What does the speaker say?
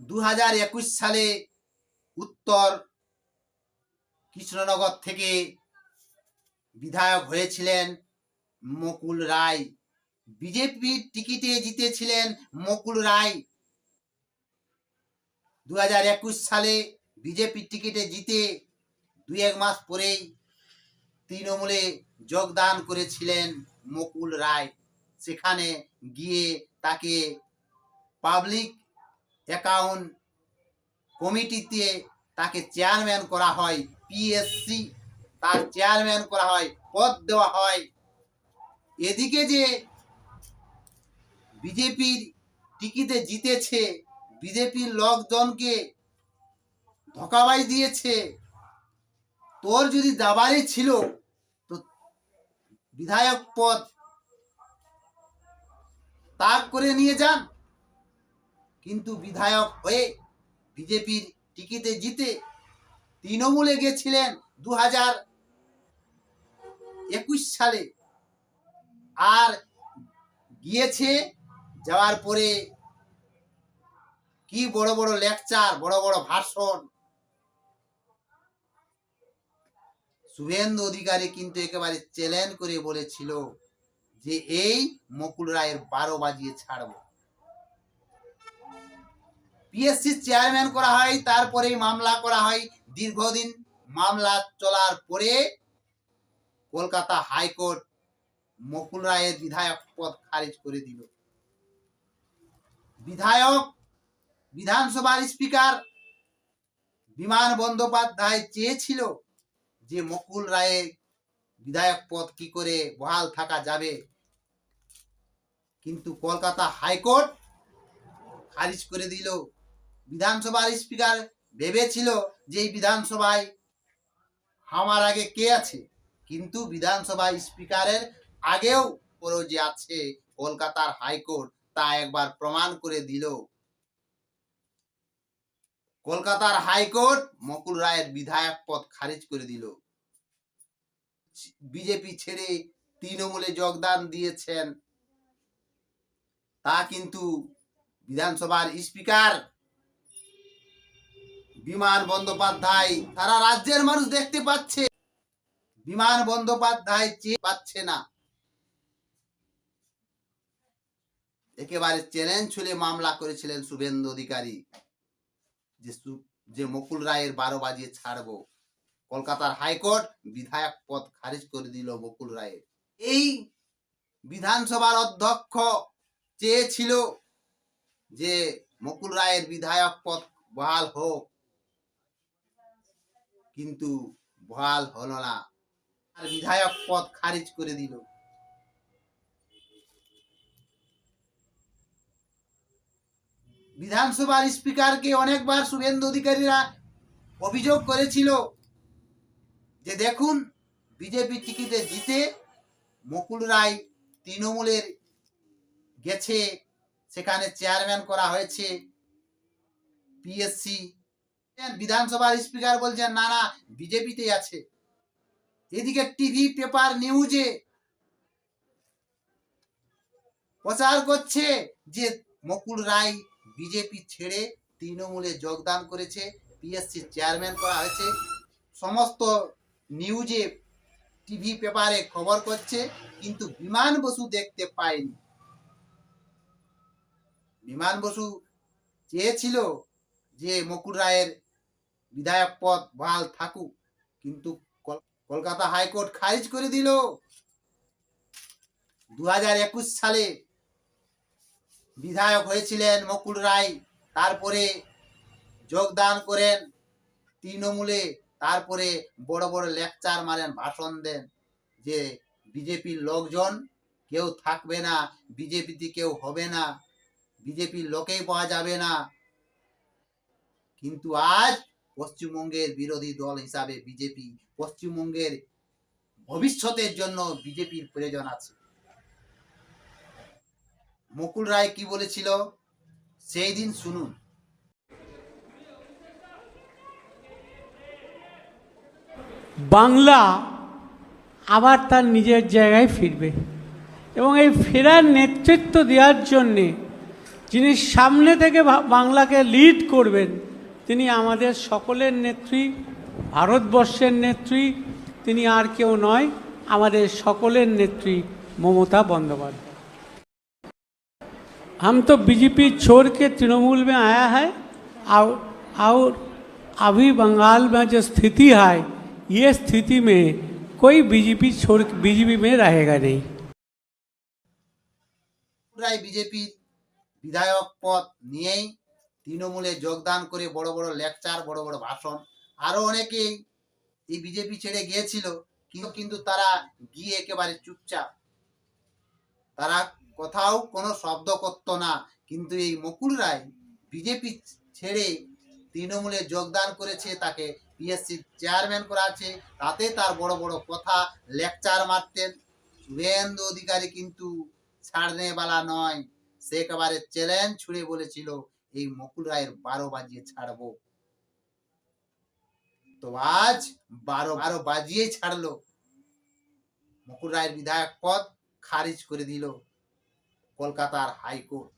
দু হাজার একুশ সালে উত্তর কৃষ্ণনগর থেকে বিধায়ক হয়েছিলেন মকুল রায়। বিজেপির টিকিটে জিতেছিলেন মকুল রায়। দু সালে বিজেপির টিকিটে জিতে দুই এক মাস পরেই তৃণমূলে যোগদান করেছিলেন মকুল রায়। সেখানে গিয়ে তাকে পাবলিক অ্যাকাউন্ট কমিটিতে তাকে চেয়ারম্যান করা হয় পিএসসি তার চেয়ারম্যান করা হয়, পদ দেওয়া হয়। এদিকে যে বিজেপির টিকিটে জিতেছে, বিজেপির লোকজনকে ধোকাবাজ দিয়েছে, তোর যদি দাবারই ছিল, তো বিধায়ক পদ তাক করে নিয়ে যান। কিন্তু বিধায়ক হয়ে বিজেপির টিকিটে জিতে তৃণমূলে গেছিলেন দু হাজার একুশ সালে। আর গিয়েছে যাওয়ার পরে কি বড় বড় লেকচার বড় বড় ভাষণ। শুভেন্দু অধিকারী কিন্তু একেবারে চ্যালেঞ্জ করে বলেছিল যে এই মকুল রায়ের বারো বাজিয়ে ছাড়বো। পিএসসি চেয়ারম্যান করা হয় তারপরে মামলা করা হয়। দীর্ঘদিন মামলা চলার পরে কলকাতা হাইকোর্ট মকুল রায়ের বিধায়ক পদ খারিজ করে দিল। বিধায়ক, বিধানসভার স্পিকার বিমান বন্দ্যোপাধ্যায় চেয়েছিল যে মকুল রায়ের বিধায়ক পদ কি করে বহাল থাকা যাবে। কিন্তু কলকাতা হাইকোর্ট খারিজ করে দিল। বিধানসভার স্পিকার ভেবেছিল যে এই বিধানসভায় আমার আগে কে আছে? কিন্তু বিধানসভা স্পিকারের আগেও পরেও যে আছে কলকাতার হাইকোর্ট, তা একবার প্রমাণ করে দিল। কলকাতার হাইকোর্ট মকুল রায়ের বিধায়ক পদ খারিজ করে দিল। বিজেপি ছেড়ে তৃণমূলে যোগদান দিয়েছেন। তা কিন্তু বিধানসভার স্পিকার বিমান বন্দ্যোপাধ্যায়, সারা রাজ্যের মানুষ দেখতে পাচ্ছে। বিমান বন্দ্যোপাধ্যায় চেয়ে পাচ্ছে না। একেবারে চ্যালেঞ্জ ছুলে মামলা করেছিলেন শুভেন্দু অধিকারী। যে যে মকুল রায়ের বারো বাজিয়ে ছাড়বো। কলকাতার হাইকোর্ট বিধায়ক পদ খারিজ করে দিল মকুল রায়ের। এই বিধানসভার অধ্যক্ষ চেয়েছিল যে মকুল রায়ের বিধায়ক পদ বহাল হোক। কিন্তু বহাল হলো না। আর বিধায়ক পদ খারিজ করে দিল। বিধানসভার স্পিকারকে অনেকবার শুভেন্দু অধিকারীরা অভিযোগ করেছিল যে, দেখুন, বিজেপি টিকিটে জিতে মকুল রায় তৃণমূলের গেছে। সেখানে চেয়ারম্যান করা হয়েছে। পিএসসি বিধানসভার স্পিকার বলছেন, না না বিজেপিতে আছে। এদিকে টিভি পেপার নিউজে প্রচার করছে যে মকুল রায় বিজেপি ছেড়ে তৃণমূলে যোগদান করেছে পিএসসি চেয়ারম্যান করা হয়েছে। সমস্ত নিউজে টিভি পেপারে খবর করছে, কিন্তু বিমান বসু দেখতে পায়নি। বিমান বসু চেয়েছিল যে মকুল রায়ের বিধায়ক পদ বহাল থাকুক, কিন্তু কলকাতা হাইকোর্ট খারিজ করে দিল। দু হাজার একুশ সালে বিধায়ক হয়েছিলেন মকুল রায়, তারপরে যোগদান করেন তৃণমূলে, তারপরে বড় বড় লেকচার মারেন, ভাষণ দেন যে বিজেপির লোকজন কেউ থাকবে না, বিজেপিতে কেউ হবে না, বিজেপির লোকেই পাওয়া যাবে না। কিন্তু আজ পশ্চিমবঙ্গের বিরোধী দল হিসাবে বিজেপি পশ্চিমবঙ্গের ভবিষ্যতের জন্য বিজেপির প্রয়োজন আছে। মুকুল রায় কি বলেছিল? সেই দিন শুনুন। বাংলা আবার তার নিজের জায়গায় ফিরবে এবং এই ফেরার নেতৃত্ব দেওয়ার জন্যে যিনি সামনে থেকে বাংলাকে লিড করবেন তিনি আমাদের সকলের নেত্রী ভারতবর্ষের নেত্রী তিনি আর কেউ নয় আমাদের সকলের নেত্রী মমতা বন্দ্যোপাধ্যায় हम तो बीजेपी छोड़ के तृणमूल में आया है और और अभी बंगाल में जो स्थिति है ये स्थिति में कोई बीजेपी छोड़ बीजेपी में रहेगा नहीं রায় বিজেপির বিধায়ক পদ নিয়েই তৃণমূলে যোগদান করে বড় বড় লেকচার বড় বড় ভাষণ। আরও অনেকেই এই বিজেপি ছেড়ে গিয়েছিল, কিন্তু কিন্তু তারা গিয়ে একেবারে চুপচাপ। তারা কোথাও কোনো শব্দ করতো না, কিন্তু এই মুকুল রায় বিজেপি ছেড়ে তৃণমূলে যোগদান করেছে, তাকে পিএসসি চেয়ারম্যান করা আছে। তাতে তার বড় বড় কথা লেকচার মারতেন শুভেন্দু অধিকারী কিন্তু ছাড়নেওয়ালা নয়, সে একেবারে চ্যালেঞ্জ ছুড়ে বলেছিল। এই মকুল রায়ের বারো বাজিয়ে ছাড়ব। তো আজ বারো বারো বাজিয়ে ছাড়লো। মকুল রায়ের বিধায়ক পদ খারিজ করে দিল কলকাতার হাইকোর্ট।